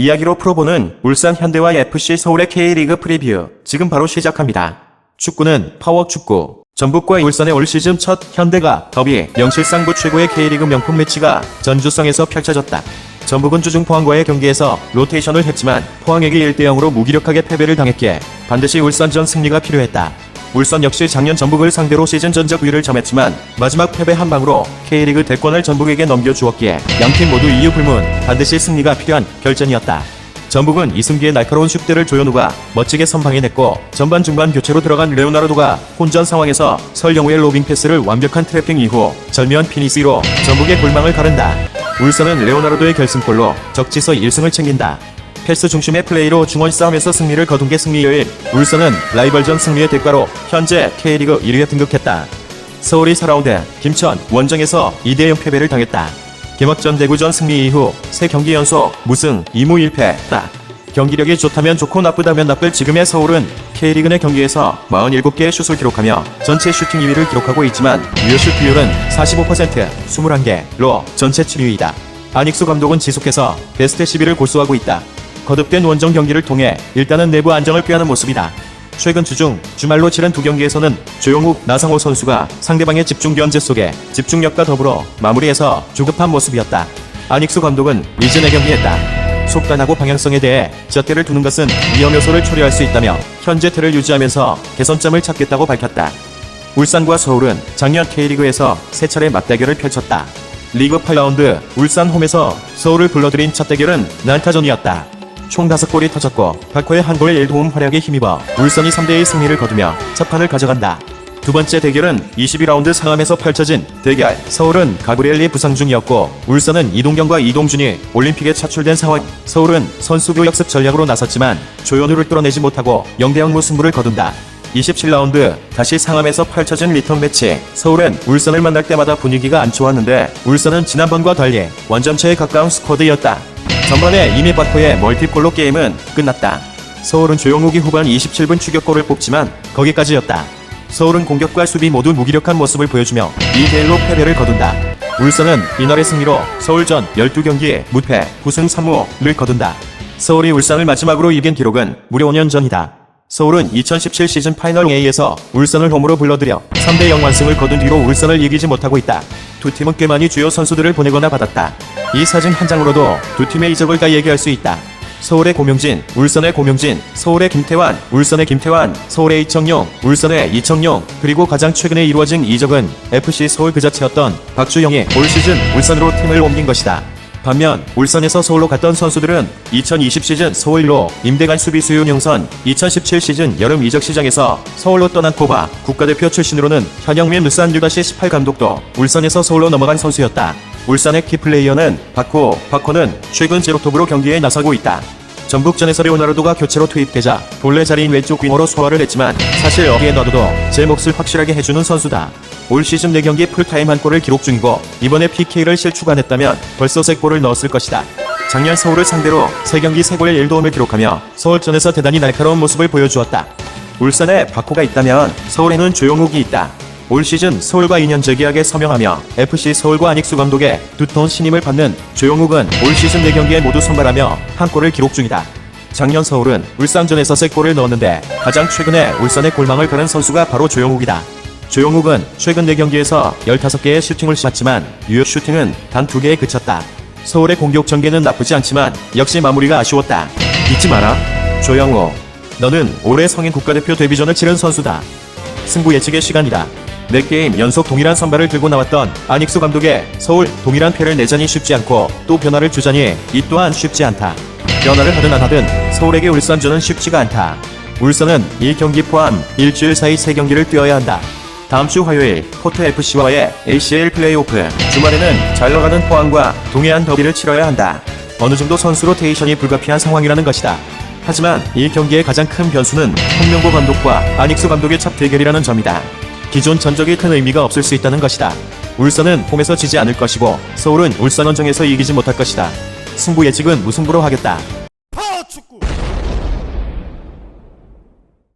이야기로 풀어보는 울산 현대와 FC 서울의 K리그 프리뷰 지금 바로 시작합니다. 축구는 파워 축구. 전북과 울산의 올 시즌 첫 현대가 더비 명실상부 최고의 K리그 명품 매치가 전주성에서 펼쳐졌다. 전북은 주중 포항과의 경기에서 로테이션을 했지만 포항에게 1대0으로 무기력하게 패배를 당했기에 반드시 울산전 승리가 필요했다. 울산 역시 작년 전북을 상대로 시즌 전적 우위를 점했지만 마지막 패배 한 방으로 K리그 대권을 전북에게 넘겨주었기에 양팀 모두 이유 불문 반드시 승리가 필요한 결전이었다. 전북은 이승기의 날카로운 슛대를 조현우가 멋지게 선방해냈고 전반 중반 교체로 들어간 레오나르도가 혼전 상황에서 설영우의 로빙 패스를 완벽한 트래핑 이후 절묘한 피니시로 전북의 골망을 가른다. 울산은 레오나르도의 결승골로 적지서 1승을 챙긴다. 패스 중심의 플레이로 중원 싸움에서 승리를 거둔 게 승리 요일. 울산은 라이벌전 승리의 대가로 현재 K리그 1위에 등극했다. 서울이 4라운드 김천 원정에서 2대0 패배를 당했다. 개막전 대구전 승리 이후 세 경기 연속 무승 2무 1패다. 경기력이 좋다면 좋고 나쁘다면 나쁠 지금의 서울은 K리그 내 경기에서 47개의 슛을 기록하며 전체 슈팅 2위를 기록하고 있지만 유효 슛 비율은 45% 21개로 전체 7위이다. 안익수 감독은 지속해서 베스트 10위를 고수하고 있다. 거듭된 원정 경기를 통해 일단은 내부 안정을 꾀하는 모습이다. 최근 주중 주말로 치른 두 경기에서는 조용욱, 나상호 선수가 상대방의 집중 견제 속에 집중력과 더불어 마무리해서 조급한 모습이었다. 안익수 감독은 이전의 경기했다. 속단하고 방향성에 대해 잣대를 두는 것은 위험 요소를 초래할 수 있다며 현재 틀을 유지하면서 개선점을 찾겠다고 밝혔다. 울산과 서울은 작년 K리그에서 세 차례 맞대결을 펼쳤다. 리그 8라운드 울산 홈에서 서울을 불러들인 첫 대결은 난타전이었다. 총 5골이 터졌고 박호의 한골 1도움 활약에 힘입어 울산이 3대1 승리를 거두며 첫 판을 가져간다. 두 번째 대결은 22라운드 상암에서 펼쳐진 대결. 서울은 가브리엘리 부상 중이었고 울산은 이동경과 이동준이 올림픽에 차출된 상황. 서울은 선수 교역습 전략으로 나섰지만 조현우를 뚫어내지 못하고 0대0 무승부를 거둔다. 27라운드 다시 상암에서 펼쳐진 리턴 매치. 서울은 울산을 만날 때마다 분위기가 안 좋았는데 울산은 지난번과 달리 완전체에 가까운 스쿼드였다. 전반에 이미 바코의 멀티골로 게임은 끝났다. 서울은 조용욱이 후반 27분 추격골을 뽑지만 거기까지였다. 서울은 공격과 수비 모두 무기력한 모습을 보여주며 2대1로 패배를 거둔다. 울산은 이날의 승리로 서울전 12경기에 무패, 9승 3무를 거둔다. 서울이 울산을 마지막으로 이긴 기록은 무려 5년 전이다. 서울은 2017 시즌 파이널 A에서 울산을 홈으로 불러들여 3대 0 완승을 거둔 뒤로 울산을 이기지 못하고 있다. 두 팀은 꽤 많이 주요 선수들을 보내거나 받았다. 이 사진 한 장으로도 두 팀의 이적을 다 얘기할 수 있다. 서울의 고명진, 울산의 고명진, 서울의 김태환, 울산의 김태환, 서울의 이청용, 울산의 이청용, 그리고 가장 최근에 이루어진 이적은 FC 서울 그 자체였던 박주영이 올 시즌 울산으로 팀을 옮긴 것이다. 반면 울산에서 서울로 갔던 선수들은 2020 시즌 서울로 임대간 수비수 윤영선, 2017 시즌 여름 이적 시장에서 서울로 떠난 코바, 국가대표 출신으로는 현영민 루산 유다시 18 감독도 울산에서 서울로 넘어간 선수였다. 울산의 키플레이어는 바코, 바코는 최근 제로톱으로 경기에 나서고 있다. 전북전에서 레오나르도가 교체로 투입되자 본래 자리인 왼쪽 윙어로 소화를 했지만 사실 여기에 놔둬도 제 몫을 확실하게 해주는 선수다. 올 시즌 4경기 풀타임 한 골을 기록 중이고 이번에 PK를 실축안했다면 벌써 3골을 넣었을 것이다. 작년 서울을 상대로 3경기 3골 1도움을 기록하며 서울전에서 대단히 날카로운 모습을 보여주었다. 울산에 바코가 있다면 서울에는 조용욱이 있다. 올 시즌 서울과 2년 재계약에 서명하며 FC 서울과 안익수 감독의 두터운 신임을 받는 조용욱은 올 시즌 4경기에 모두 선발하며 한 골을 기록 중이다. 작년 서울은 울산전에서 3골을 넣었는데 가장 최근에 울산의 골망을 가른 선수가 바로 조용욱이다. 조용욱은 최근 4경기에서 15개의 슈팅을 쐈지만 유효 슈팅은 단 2개에 그쳤다. 서울의 공격 전개는 나쁘지 않지만 역시 마무리가 아쉬웠다. 잊지 마라. 조영우. 너는 올해 성인 국가대표 데뷔전을 치른 선수다. 승부 예측의 시간이다. 4게임 연속 동일한 선발을 들고 나왔던 안익수 감독의 서울 동일한 패를 내자니 쉽지 않고 또 변화를 주자니 이 또한 쉽지 않다. 변화를 하든 안 하든 서울에게 울산전은 쉽지가 않다. 울산은 1경기 포함 일주일 사이 3경기를 뛰어야 한다. 다음 주 화요일 포트 FC와의 ACL 플레이오프 주말에는 잘 나가는 포항과 동해안 더비를 치러야 한다. 어느 정도 선수 로테이션이 불가피한 상황이라는 것이다. 하지만 이 경기의 가장 큰 변수는 홍명보 감독과 안익수 감독의 첫 대결이라는 점이다. 기존 전적이 큰 의미가 없을 수 있다는 것이다. 울산은 홈에서 지지 않을 것이고 서울은 울산 원정에서 이기지 못할 것이다. 승부 예측은 무승부로 하겠다.